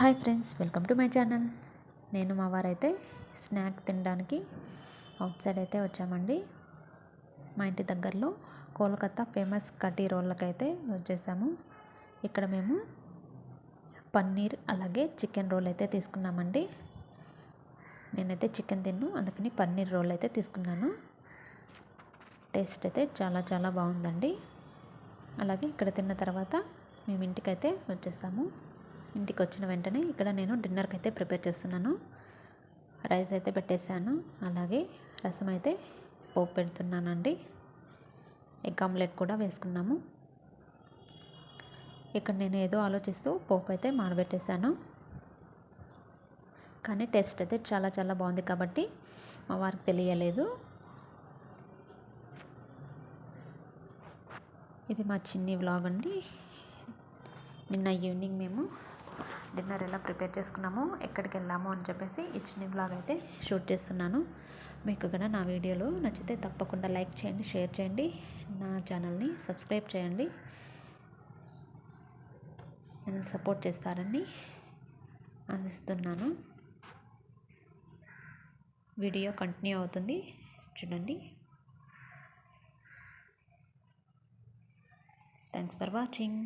Hi friends welcome to my channel. నేను మా వారైతే స్నాక్ తినడానికి అవుట్ సైడ్ అయితే వచ్చామండి. మా ఇంటి దగ్గరలో కోలకత్తా ఫేమస్ కటీ రోళ్ళకైతే వచ్చేసాము. ఇక్కడ మేము పన్నీర్ అలాగే చికెన్ రోల్ అయితే తీసుకున్నామండి. నేనైతే చికెన్ తిన్ను అందుకని పన్నీర్ రోల్ అయితే తీసుకున్నాను. టేస్ట్ అయితే చాలా చాలా బాగుందండి. అలాగే ఇక్కడ తిన్న తర్వాత మేము ఇంటికైతే వచ్చేసాము. ఇంటికి వచ్చిన వెంటనే ఇక్కడ నేను డిన్నర్కి అయితే ప్రిపేర్ చేస్తున్నాను. రైస్ అయితే పెట్టేశాను. అలాగే రసం అయితే పోపు పెడుతున్నానండి. ఎగ్ ఆమ్లెట్ కూడా వేసుకున్నాము. ఇక్కడ నేను ఏదో ఆలోచిస్తూ పోపు అయితే మానబెట్టేశాను. కానీ టేస్ట్ అయితే చాలా చాలా బాగుంది కాబట్టి మా వారికి తెలియలేదు. ఇది మా చిన్ని వ్లాగ్ అండి. నిన్న ఈవినింగ్ మేము డిన్నర్ ఎలా ప్రిపేర్ చేసుకున్నామో ఎక్కడికి వెళ్ళాము అని చెప్పేసి ఈ చిన్న బ్లాగ్ అయితే షూట్ చేస్తున్నాను. మీకు కూడా నా వీడియోలు నచ్చితే తప్పకుండా లైక్ చేయండి షేర్ చేయండి నా ఛానల్ని సబ్స్క్రైబ్ చేయండి. నన్ను సపోర్ట్ చేస్తారని ఆశిస్తున్నాను. వీడియో కంటిన్యూ అవుతుంది చూడండి. Thanks for watching